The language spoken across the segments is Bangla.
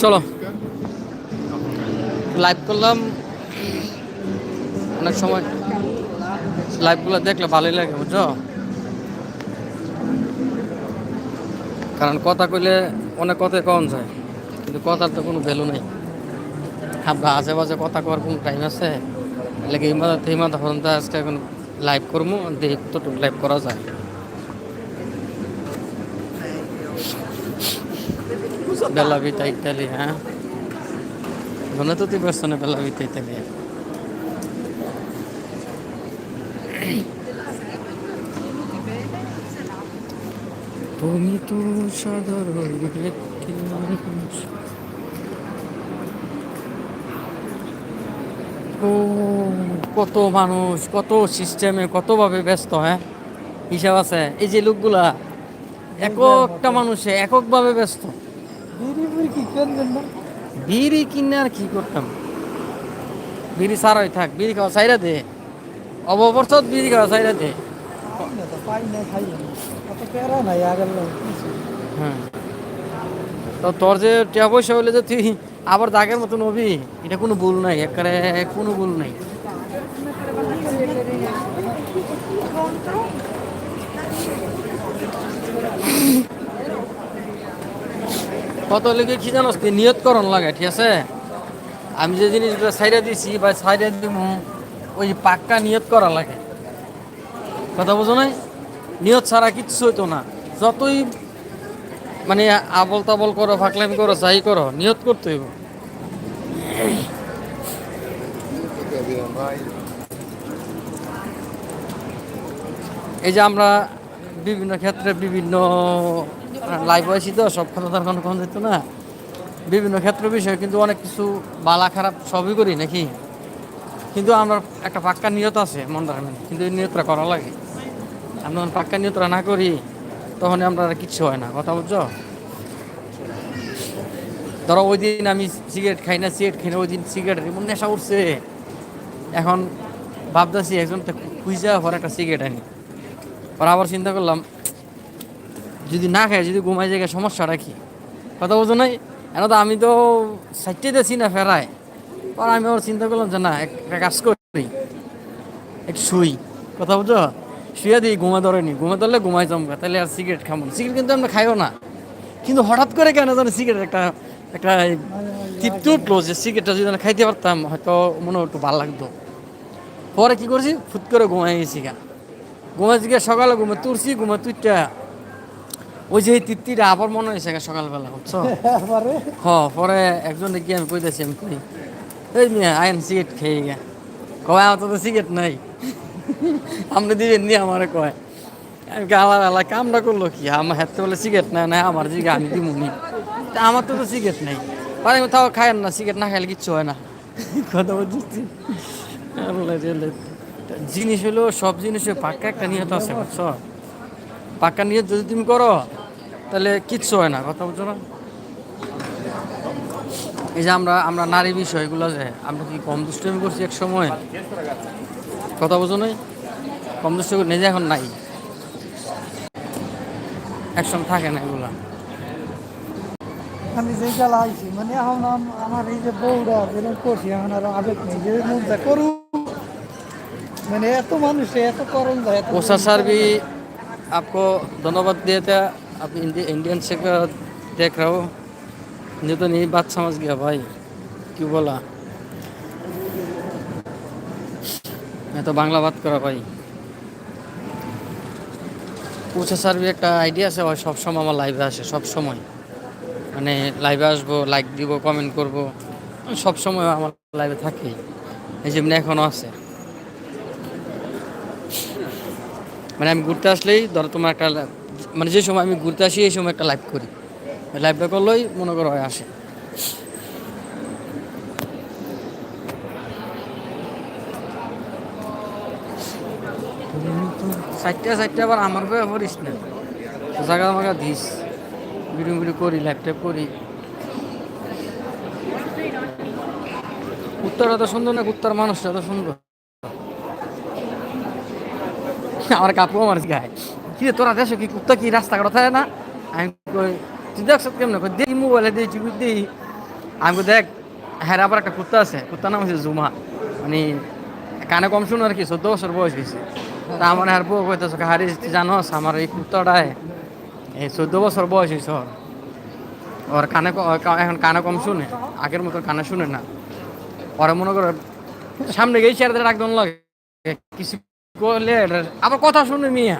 চলো। লাইভ করলাম। অনেক সময় লাইভগুলো দেখলে ভালোই লাগে, বুঝছ? কারণ কথা কইলে অনেক কথাই কম যায়, কিন্তু কথার তো কোনো ভ্যালু নেই। আমরা আশেপাশে কথা কওয়ার কোনো টাইম আছে? লাগে ইমাদা ইমাদা পর্যন্ত আজকে এখন লাইভ করব, দেখি কতটুকু লাইভ করা যায়। Bella vita Italia? Non tutte persone per la vita মানুষ। কত মানুষ, কত সিস্টেমে, কতভাবে ব্যস্ত হ্যাঁ হিসাব আছে এই যে লোকগুলা, এককটা মানুষে এককভাবে ব্যস্ত বিড়ি কিনে আর কি করতাম? বিড়ি সারাই থাক বিড়ি খাওয়া সাইরা দে। অববর্ষত বিড়ি খাওয়া সাইরা দে। না তো হ্যাঁ। তোর যে টাকা পয়সা হইলে যে তুই আবার দাগের মতন হবি এটা কোনো ভুল নাই একেবারে কোনো ভুল নাই। কত কি তুই নিয়ত করন লাগে, ঠিক আছে? আমি যে জিনিসগুলো সাইডে দিছি বা সাইডে দিব ওই পাক্কা নিয়ত করা লাগে। কথা বুঝো নাই? নিয়ত ছাড়া কিচ্ছু হইতো না। যতই মানে আবল তাবল করো, ফাকলামি করো, যাই করো, নিয়ত করতে হইব। এই যে আমরা বিভিন্ন ক্ষেত্রে বিভিন্ন লাইভ হয়েছি তো, সব কথা তার কোনো কম না। বিভিন্ন ক্ষেত্র বিষয়ে কিন্তু অনেক কিছু বালা খারাপ সবই করি নাকি? কিন্তু আমরা একটা পাক্কা নিয়ত আছে মন রাখবেন কিন্তু এই নিয়তটা করা লাগে। আমরা যখন পাক্কা নিয়তটা না করি তখন আমরা আর কিচ্ছু হয় না, কথা বুঝছ? ধরো ওই দিন আমি সিগারেট খাই না সিগারেট খাই না, ওই দিন সিগারেট এমন নেশা উঠছে। এখন ভাবতেছি একজন খুঁজা পর একটা সিগারেট আনি। পর আবার চিন্তা করলাম যদি না খায়, যদি ঘুমাই জায়গায় সমস্যাটা কি? কথা বুঝো নাই? এখন তো আমি তো সাইটে দিয়েছি না ফেরায়। পর আমি আবার চিন্তা করলাম যে না একটা কাজ করি। একটু শুই। কথা বুঝো? শুয়ে দিই ঘুমা ধরেনি। ঘুমা ধরলে ঘুমাই জমকা তাহলে আর সিগারেট খাব সিগারেট কিন্তু আমরা খাইও না। কিন্তু হঠাৎ করে কেন জানো সিগারেট একটা একটা তৃপ্তি উঠল যে সিগারেটটা যদি আমি খাইতে পারতাম, হয়তো মনে একটু ভালো লাগতো। পরে কি করছি? ফুট করে ঘুমাই গেছি গা। ঘুমাইছি গিয়ে সকালে ঘুমে তুলছি, ঘুমে তুইটা ওই যে এই তৃপ্তিটা আবার মনে হয়েছে গা সকালবেলা। বুঝছ হ পরে একজন কি আমি কইতেছি আমি কই এই মিয়া আইন সিগারেট খেয়ে গা। কয় আমার তো সিগারেট নাই। আপনি দিবেন নি? আমারে কয়। আমি গালা গালা কামটা করল কি? আমার হাতে বলে সিগারেট না না আমার জিগা আমি দিব নি। তা আমার তো তো সিগারেট নাই। পরে আমি তাও খাই না সিগারেট না খাইলে কিচ্ছু হয় না। কথা আল্লাহ রে। জিনিস হলো সব জিনিসের পাক্কা একটা নিয়ত আছে বুঝছ পাক্কা নিয়ত যদি তুমি করো তাহলে কিচ্ছু হয় না কথা বলছো না? এই যে আমরা আমরা নারী বিষয় এগুলো যে আমরা কি কম দুষ্টমি করছি এক সময়? কথা বুঝো নাই কম দুষ্টমি নিজে এখন নাই। একসঙ্গে থাকে না এগুলো। আমি যে গেলা আইছি মানে এখন আমার এই যে বউরা যেরকম করছি এখন আর আবেগ নেই যে মন করু মানে এত মানুষে এত করণ যায় ওষা সার্বি আপকো ধন্যবাদ দিয়েতে आप इंडि, इंडियन से का देख रहे हो मुझे तो नहीं बात समझ गया भाई क्यों बोला मैं तो बांग्ला बात करा भाई উষা স্যার একটা আইডিয়া আছে ওই সবসময় আমার লাইভে আসে সব সময় মানে লাইভে আসবো লাইক দিব কমেন্ট করব সব সময় আমার লাইভে থাকে এই যেমনি এখনও আছে মানে আমি ঘুরতে আসলেই ধরো তোমার একটা লা- মানে যে সময় আমি ঘুরতে আসি, এই সময় একটা লাইভ করি। লাইভটা করলেই মনে করো হয় আসে। চারটা চারটা আবার আমার বয়ে করিস না জায়গা আমাকে দিস। ভিডিও ভিডিও করি লাইভ টাইপ করি। উত্তরটা তো সুন্দর না উত্তর মানুষটা তো সুন্দর। আমার কাপু আমার গায়ে। কি তোরা দেশে কি কুত্তা কি রাস্তা কথা থাকে না? আমি তুই দেখছ কেমন কই দেখি মোবাইলে দিয়েছি দিই। আমি দেখ হ্যাঁ আবার একটা কুত্তা আছে, কুত্তার নাম হচ্ছে জুমা। মানে কানে কম শুনো আর কি, চোদ্দ বছর বয়স হয়েছে। তা আমার আর বউ কইতেছে হারি জানোস, আমার এই কুত্তাটায় এই চোদ্দ বছর বয়স হয়েছে ওর। ওর কানে এখন কানে কম শুনে, আগের মতো কানে শুনে না। ওরা মনে করো, সামনে গিয়ে চেয়ার রাখবেন লাগে। কিছু করলে, আবার কথা শুনে মিয়া।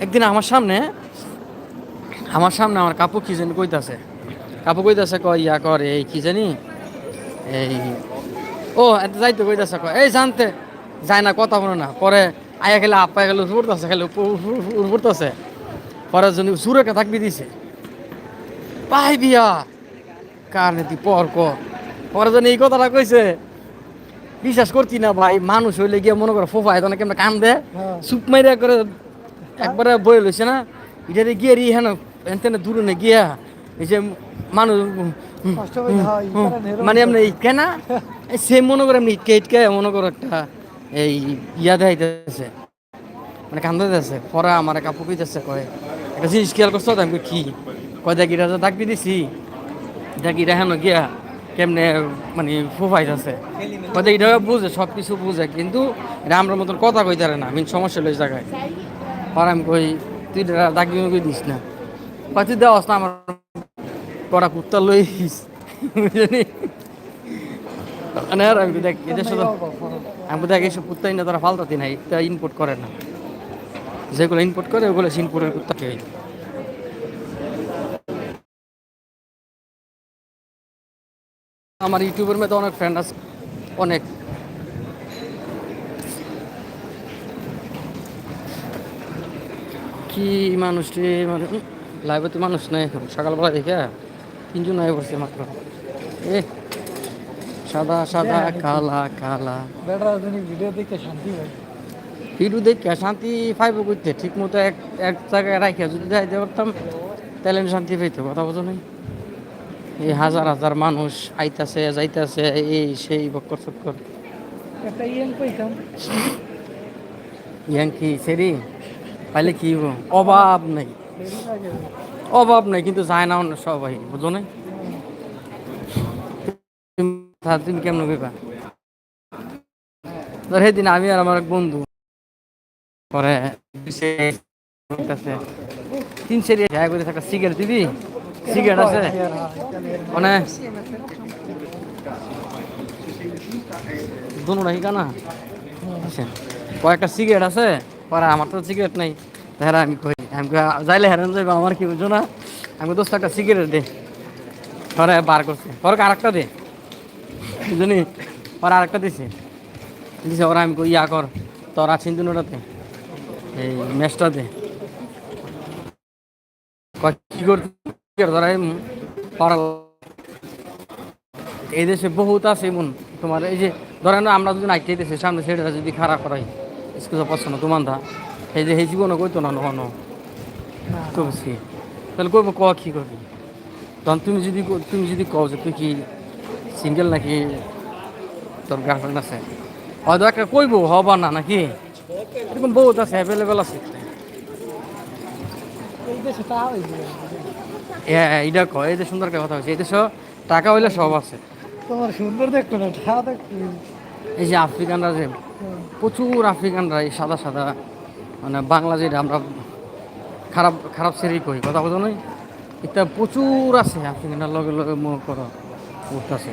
একদিন আমার সামনে আমার সামনে আমার কাপু কি জানি কইতাছে। কাপু কইতাছে কয় ইয়া কর এই কি জানি এই ও এত যাইতে কইতাছে কয় এই জানতে যায় না কথা বলে না। পরে আয়া খেলে আপা গেলে উঠতেছে খেলে উঠতেছে পরে যদি সুরেকে থাকবি দিছে। পাই বিয়া কার নীতি পর কর পরে যেন এই কথাটা কইছে বিশ্বাস করতি না ভাই মানুষ হইলে গিয়ে মনে করে ফোফা এত কেমন কান দে হ্যাঁ। সুপ মাইরা করে একবারে বই লইছে না? এটা গিয়ে রি হ্যাঁ এনতেনে দূরে নে গিয়া এই যে মানুষ মানে এমনি ইটকে না? সে মনে করে এমনি ইটকে ইটকে মনে করো একটা এই ইয়া দেখাইতেছে। মানে কান্দা দিতেছে পরে আমার কাপড় কইতেছে কয় একটা জিনিস খেয়াল করছ? তো আমি কি? কয় দেখ এটা ডাকবি দিছি দেখ এটা হেন গিয়া কেমনে মানে ফুফাইতেছে। কয় দেখ এটা বুঝে সব কিছু বুঝে কিন্তু এটা আমরা মতন কথা কইতে পারে না আমি সমস্যা লই জায়গায় পরে আমি কই, তুই ডাকবি কই দিস না। কয় তুই দেওয়াস না আমার কড়া কুত্তা লই বুঝলি? মানে আর আমি দেখ এটা শুধু আমি দেখ, এইসব কুত্তাই না তারা ফালতাতি নাই, তা ইনপুট করে না। যেগুলো ইনপুট করে, ওগুলো কুত্তা খেয়ে আমার ইউটিউবের মধ্যে অনেক ফ্রেন্ড আছে, অনেক। কি মানুষটি মানে লাইভে তো মানুষ নাই এখন। সকালবেলা দেখে তিনজন আয় পড়ছে মাত্র। এ সাদা সাদা কালা কালা। যদি ভিডিও দেখে শান্তি ভিডিও দেখে শান্তি পাইব করতে ঠিক মতো এক এক জায়গায় রাখিয়া যদি যাইতে পারতাম তাহলে শান্তি পাইতো কথা বোঝো নাই? এই হাজার হাজার মানুষ আইতাছে যাইতাছে এই সেই বক্কর চক্কর। ইয়াঙ্কি সেরি? পাইলে কি? অভাব নাই। অভাব নাই, কিন্তু যায় না অন্য সবাই, বুঝো নাই? তুমি- কেমন কইবা? ধর সেদিন আমি আর আমার এক বন্ধু, পরে তিন সেরি হ্যাঁ করে থাকা সিগারেট দিবি? সিগারেট আছে? মানে? দুনো নাকি কানা কয়েকটা সিগারেট আছে? পরে আমার তো সিগারেট নাই। হ্যাঁ আমি কই আমি যাইলে হেরান যাইবো আমার কি বুঝো না? আমি দোস্ত একটা সিগারেট দে। পরে বার করছে। পরে আরেকটা দে। বুঝলি? পরে আরেকটা দিছে। দিছে ওরা আমি ইয়া কর তোর আছেন দুটাতে এই ম্যাচটা দে। কয়, কি করতে ধরা পারা এই দেশে বহুত আছে এমন। তোমার এই যে ধরেন আমরা যদি নাইতে দেশে সামনে সেটা যদি খারাপ করাই স্কুলে পছন্দ তোমার দা এই যে এই জীবনে কইতো না নহনো তো বেশি তাহলে কইব ক কি করবি তখন তুমি যদি তুমি যদি কও যে তুই কি সিঙ্গেল নাকি তোর গার্লফ্রেন্ড আছে? হয়তো একটা কইব হবা না নাকি এরকম বহুত আছে অ্যাভেলেবেল আছে। হ্যাঁ এইটা কয় এই যে সুন্দর কথা হয়েছে এই দেশ টাকা হইলে সব আছে। তোমার সুন্দর দেখতো না তা দেখতো এই যে আফ্রিকানরা যে প্রচুর আফ্রিকানরা এই সাদা সাদা মানে বাংলা যেটা আমরা খারাপ খারাপ সেরি কই কথা বলতো নয় এটা প্রচুর আছে আফ্রিকানরা লগে লগে মুখ করো উঠতেছে।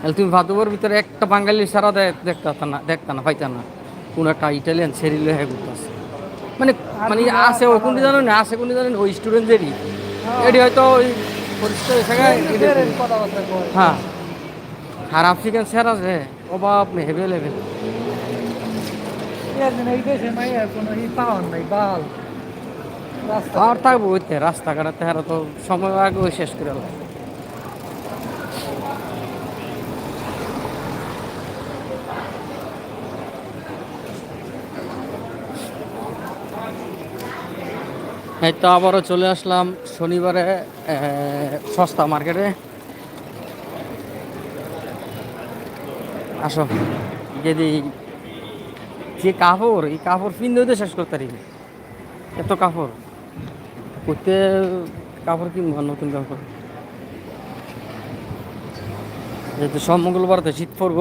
তাহলে তুমি ভাদুবর ভিতরে একটা বাঙালি সারা দে- দেখতা না দেখতা না পাইতা না। কোন একটা ইটালিয়ান সেরি লয়ে ঘুরতেছে। মানে মানে আছে ওই কোনটি জানো না আছে কোনটি জানেন ওই স্টুডেন্টদেরই এটি হয়তো ওই পরিষ্কার হ্যাঁ। আর আফ্রিকান স্যার আছে অভাব নেই হেভি লেভেল আর থাকব ওইতে রাস্তাঘাটে হারা তো সময় আগে ওই শেষ করে এই তো আবারও চলে আসলাম শনিবারে সস্তা মার্কেটে। আসো। যদি যে কাপড়, এই কাপড় পিনতেও তো শেষ করতে পারি এত কাপড়। করতে কাপড় কিনবো নতুন কাপড়। যেহেতু সব মঙ্গলবার তো শীত পড়ব,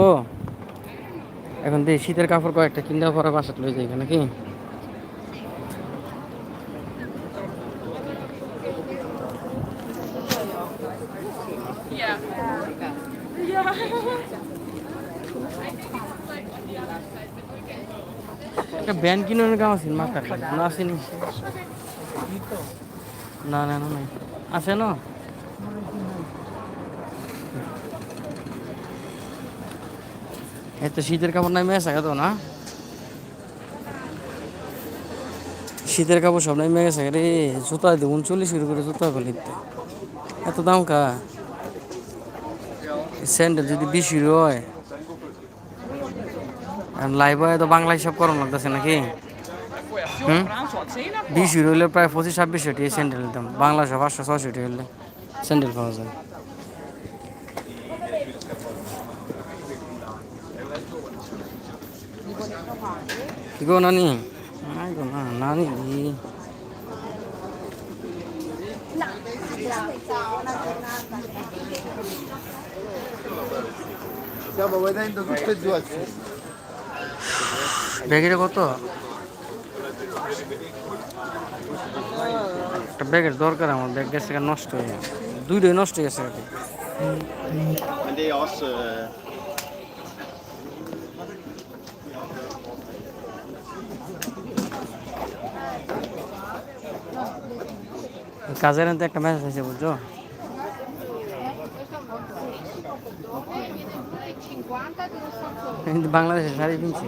এখন দিয়ে শীতের কাপড় কয়েকটা কিনতে পরে বাসাতে লয়ে যাই নাকি? ব্যান কিনে গাম আছে মাথার না আসেনি না? না না নাই। আছে না? এই তো শীতের কাপড় নাই, মেয়ে তো, না? শীতের কাপড় সব নাই, মেয়ে গেছে রে। জুতা দিয়ে উনচল্লিশ শুরু করে জুতা বলি এত দাম কা? স্যান্ডেল যদি বিশ হয় লাইভ হয় তো বাংলা হিসাব করানো লাগতেছে নাকি? হুম? বিশ ইউরো হলে প্রায় পঁচিশ ছাব্বিশ টাকা স্যান্ডেল দাম বাংলা সব পাঁচশো ছশো টাকা হলে স্যান্ডেল পাওয়া যায়। কি গো নানি? নানি। Stiamo vedendo tutte e due assieme. ব্যাগের কত? একটা ব্যাগের দরকার আমার, ব্যাগ গেছে নষ্ট হয়ে গেছে। দুইটাই নষ্ট হয়ে গেছে কাজের একটা মেসেজ আছে বুঝছ? কিন্তু বাংলাদেশে শাড়ি কিনছি।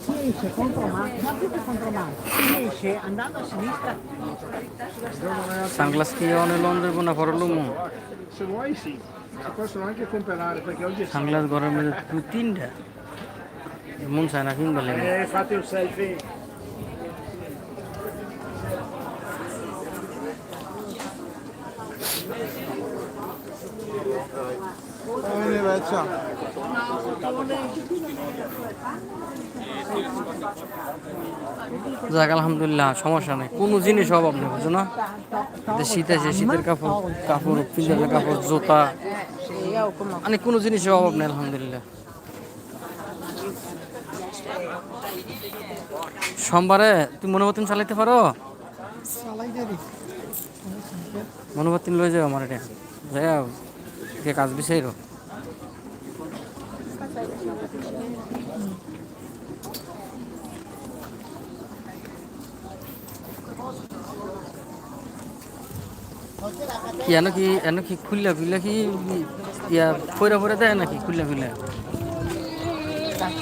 Si esce contromano, ma più che contromano, si esce andando a sinistra sunglass কি অনেক লন দেবো না পরলো মু Se vuoi sì, si possono anche comprare perché oggi è ঘরের মধ্যে দু তিনটা মন চায় না কিনবা লাগে Eh, fate un selfie. Bene, vecchia. যাক আলহামদুলিল্লাহ সমস্যা নেই। কোনো জিনিস অভাব নেই বুঝো না? শীত আছে শীতের কাপড় কাপড় পিন্ডালের কাপড় জোতা মানে কোনো জিনিসের অভাব নেই আলহামদুলিল্লাহ। সোমবারে তুই মনোবর্তিন চালাইতে পারো? মনোবর্তিন লয়ে যাও আমার এটা। যাই কে কাজ বিচাইরো। কি এনে কি এনে কি খুললে খুললে কি, ইয়া ফইরা ফইরা দেয় নাকি খুললে খুললে?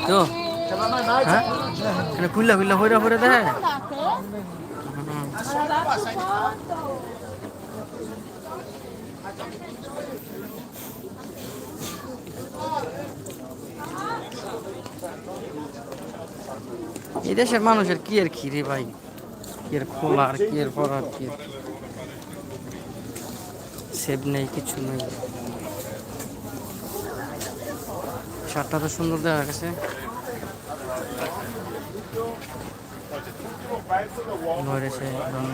তো হ্যাঁ খুললে খুললে ফইরা ফইরা দেয়? এই মানুষের কি আর কি রে ভাই? কি আর খোলা আর কি আর পড়ার কি সেভ নেই, কিছু নেই। শার্টটা তো সুন্দর দেখা গেছে। ধরেছে একদম।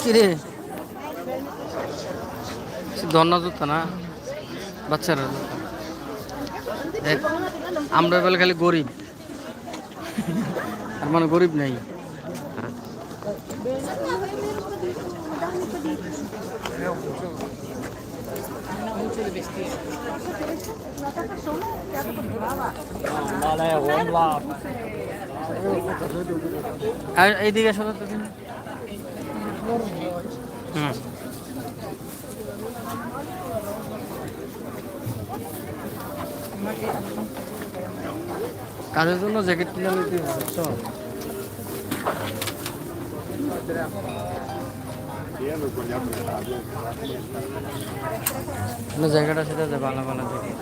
কি রে ধন্না জুতা না? বাচ্চারা। আমরা বলে খালি গরিব। আর মানে গরিব নাই। এইদিকে আসলে তো হুম। কাজের জন্য জ্যাকেট কিনে নিতে বুঝছ না জায়গাটা সেটা যে ভালো ভালো জ্যাকেট